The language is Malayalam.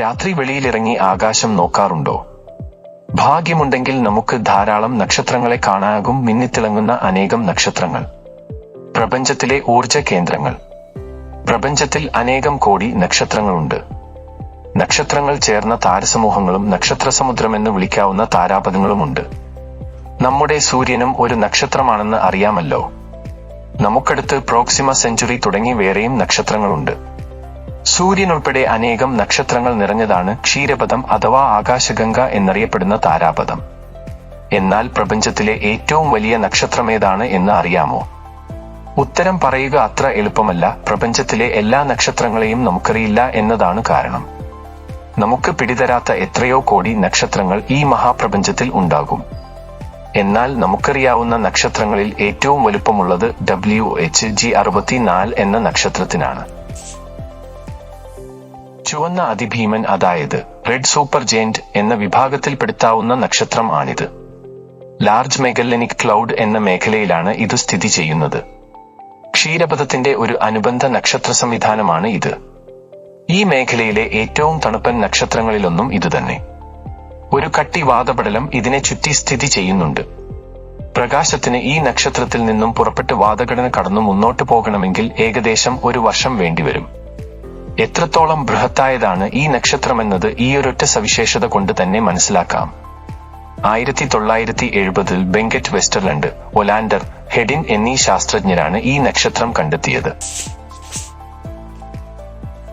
രാത്രി വെളിയിലിറങ്ങി ആകാശം നോക്കാറുണ്ടോ? ഭാഗ്യമുണ്ടെങ്കിൽ നമുക്ക് ധാരാളം നക്ഷത്രങ്ങളെ കാണാനാകും മിന്നിത്തിളങ്ങുന്ന അനേകം നക്ഷത്രങ്ങൾ. പ്രപഞ്ചത്തിലെ ഊർജ കേന്ദ്രങ്ങൾ. പ്രപഞ്ചത്തിൽ അനേകം കോടി നക്ഷത്രങ്ങളുണ്ട്. നക്ഷത്രങ്ങൾ ചേർന്ന താരസമൂഹങ്ങളും നക്ഷത്ര സമുദ്രമെന്ന് വിളിക്കാവുന്ന താരാപഥങ്ങളുമുണ്ട്. നമ്മുടെ സൂര്യനും ഒരു നക്ഷത്രമാണെന്ന് അറിയാമല്ലോ. നമുക്കടുത്ത് പ്രോക്സിമ സെഞ്ചുറി തുടങ്ങി വേറെയും നക്ഷത്രങ്ങളുണ്ട്. സൂര്യൻ ഉൾപ്പെടെ അനേകം നക്ഷത്രങ്ങൾ നിറഞ്ഞതാണ് ക്ഷീരപഥം അഥവാ ആകാശഗംഗ എന്നറിയപ്പെടുന്ന താരാപഥം. എന്നാൽ പ്രപഞ്ചത്തിലെ ഏറ്റവും വലിയ നക്ഷത്രമേതാണ് എന്ന് അറിയാമോ? ഉത്തരം പറയുക അത്ര എളുപ്പമല്ല. പ്രപഞ്ചത്തിലെ എല്ലാ നക്ഷത്രങ്ങളെയും നമുക്കറിയില്ല എന്നതാണ് കാരണം. നമുക്ക് പിടിതരാത്ത എത്രയോ കോടി നക്ഷത്രങ്ങൾ ഈ മഹാപ്രപഞ്ചത്തിൽ ഉണ്ടാകും. എന്നാൽ നമുക്കറിയാവുന്ന നക്ഷത്രങ്ങളിൽ ഏറ്റവും വലുപ്പമുള്ളത് ഡബ്ല്യു എച്ച് ജി അറുപത്തിനാല് എന്ന നക്ഷത്രത്തിനാണ്. ചുവന്ന അതിഭീമൻ അതായത് റെഡ് സൂപ്പർ ജെയിന്റ് എന്ന വിഭാഗത്തിൽപ്പെടുത്താവുന്ന നക്ഷത്രം ആണിത്. ലാർജ് മെഗല്ലനിക് ക്ലൗഡ് എന്ന മേഖലയിലാണ് ഇത് സ്ഥിതി ചെയ്യുന്നത്. ക്ഷീരപഥത്തിന്റെ ഒരു അനുബന്ധ നക്ഷത്ര സംവിധാനമാണ് ഇത്. ഈ മേഖലയിലെ ഏറ്റവും തണുപ്പൻ നക്ഷത്രങ്ങളിലൊന്നും ഇതുതന്നെ ഒരു കട്ടി വാതപടലം ഇതിനെ ചുറ്റി സ്ഥിതി ചെയ്യുന്നുണ്ട്. പ്രകാശത്തിന് ഈ നക്ഷത്രത്തിൽ നിന്നും പുറപ്പെട്ട് വാതഘടന കടന്നു മുന്നോട്ട് പോകണമെങ്കിൽ ഏകദേശം ഒരു വർഷം വേണ്ടിവരും. എത്രത്തോളം ബൃഹത്തായതാണ് ഈ നക്ഷത്രമെന്നത് ഈ ഒരൊറ്റ സവിശേഷത കൊണ്ട് തന്നെ മനസ്സിലാക്കാം. ആയിരത്തി തൊള്ളായിരത്തി എഴുപതിൽ ബെങ്കറ്റ് വെസ്റ്റർലൻഡ് ഒലാൻഡർ ഹെഡിൻ എന്നീ ശാസ്ത്രജ്ഞരാണ് ഈ നക്ഷത്രം കണ്ടെത്തിയത്.